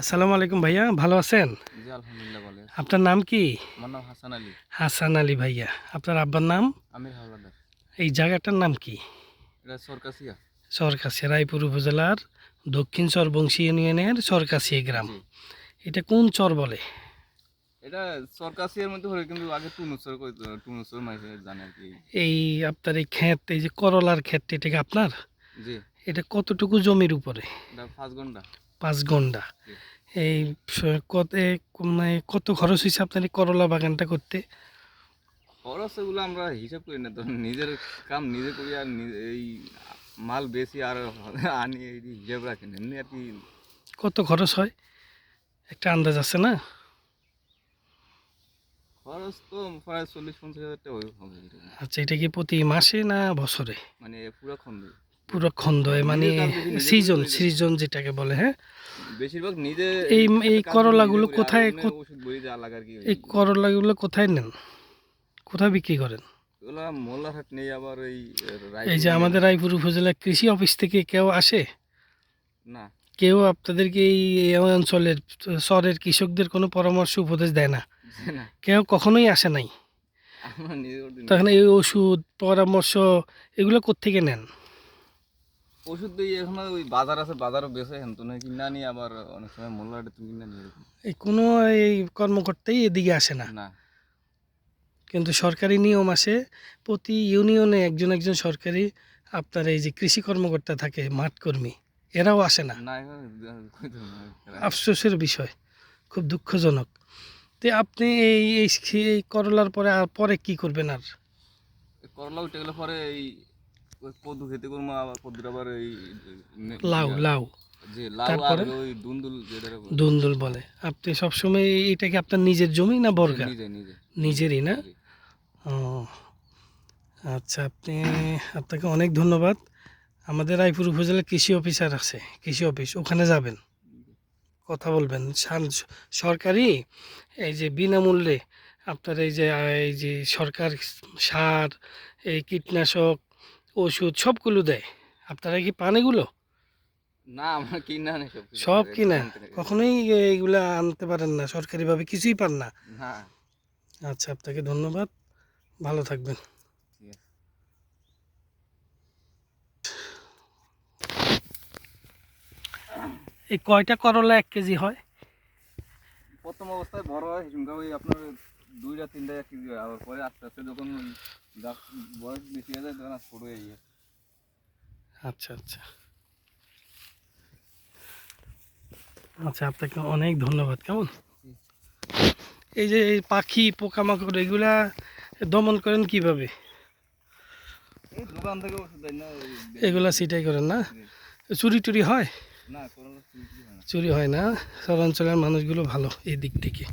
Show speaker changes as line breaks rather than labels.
আসসালামু আলাইকুম ভাইয়া ভালো আছেন? আপনার নাম কি?
হাসান আলী।
হাসান আলী ভাইয়া আপনার আব্বার নাম? এই জায়গাটার নাম কি?
এটা সরকাসিয়া।
সরকাশি রায়পুর উপজেলার দক্ষিণ চর চরবংশী ইউনিয়নের সরকাশি গ্রাম। এটা কোন চর বলে?
এটা মধ্যে হলে কিন্তু আগে টুনুসর কইতো টুনুসর মাইসে জানে আর কি।
এই আপনার এই ক্ষেত এই যে করলার ক্ষেতটা এটা কি আপনার?
জি।
এটা কতটুকু জমির উপরে?
পাঁচ ঘণ্টা।
পাঁচ
ঘণ্টা।
এই কত মানে কত খরচ হয়েছে আপনার এই করলা বাগানটা করতে?
খরচ এগুলো আমরা হিসাব করি না তো নিজের কাম নিজে করি আর এই মাল বেশি আর আনি হিসাব রাখি না আর কি।
কত খরচ হয়? একটা আন্দাজ আছে না?
খরচ তো প্রায় চল্লিশ পঞ্চাশ হাজার টাকা হবে
আচ্ছা এটা কি প্রতি মাসে না বছরে?
মানে পুরো খন্দ
পুরো খন্দ মানে সিজন সিজন যেটাকে বলে হ্যাঁ?
বেশিরভাগ নিজে
এই এই করলাগুলো কোথায় এই করলাগুলো কোথায় নেন? কোথায় বিক্রি করেন?
আবার এই
এই যে আমাদের রায়পুর উপজেলা কৃষি অফিস থেকে কেউ আসে?
না।
কেউ আপনাদেরকে এই অঞ্চলের শহরের কৃষকদের কোনো পরামর্শ উপদেশ দেয় না? কেউ কখনোই আসে নাই? তখন এই ওষুধ পরামর্শ এগুলো কোত্থেকে নেন?
ওষুধ দিই এখন ওই বাজার আছে বাজারও বেছে হেন তো না কিনা নিয়ে আবার অনেক সময় মোল্লারহাটে তুমি কিনা নিয়ে
এই কোনো এই কর্মকর্তাই এদিকে আসে না।
না।
কিন্তু সরকারি নিয়ম আছে প্রতি ইউনিয়নে একজন একজন সরকারি আপনার এই যে কৃষি কর্মকর্তা থাকে মাঠ কর্মী এরাও আসে না। আফসোসের বিষয় খুব দুঃখজনক। তো আপনি এই এই এই করলার পরে আর পরে কি করবেন আর?
করলা উঠে গেলে পরে এই ওই কদু খেতে করব আবার কদুর আবার এই
লাউ লাউ।
যে লাউ আর
তারপরে?
ওই দুন্দুল যেটা
দুন্দুল বলে। আপনি সবসময় এটা কি আপনার নিজের জমি না বর্গা?
নিজে নিজে
নিজেরই না? ও আচ্ছা আপনি আপনাকে অনেক ধন্যবাদ। আমাদের রায়পুর উপজেলা কৃষি অফিসার আছে কৃষি অফিস ওখানে যাবেন। কথা বলবেন। সরকারি এই যে বিনামূল্যে আপনার এই যে এই যে সরকার সার এই কীটনাশক ওষুধ সবগুলো দেয়। আপনারা কি পান এগুলো?
না আমরা কিনা নেই সব
কিনা? কখনোই এইগুলা আনতে পারেন না সরকারিভাবে কিছুই পান না।
না।
আচ্ছা আপনাকে ধন্যবাদ। ভালো থাকবেন। এই কয়টা করলা এক কেজি হয়?
প্রথম অবস্থায় বড় হয় আপনার দুইটা তিনটা এক কেজি হয়। আবার পরে আস্তে আস্তে যখন গাছ বয়স বেশি হয়ে যায় তখন আর ছোট হয়ে যায়।
আচ্ছা আচ্ছা। আচ্ছা আপনাকে অনেক ধন্যবাদ। কেমন? এই যে এই পাখি পোকামাকড় এগুলা দমন করেন কীভাবে? এগুলা সিটাই করেন না? চুরি টুরি হয়?
না চুরি হয় না।
চুরি হয় না? শহরাঞ্চলের মানুষগুলো ভালো এই দিক থেকে।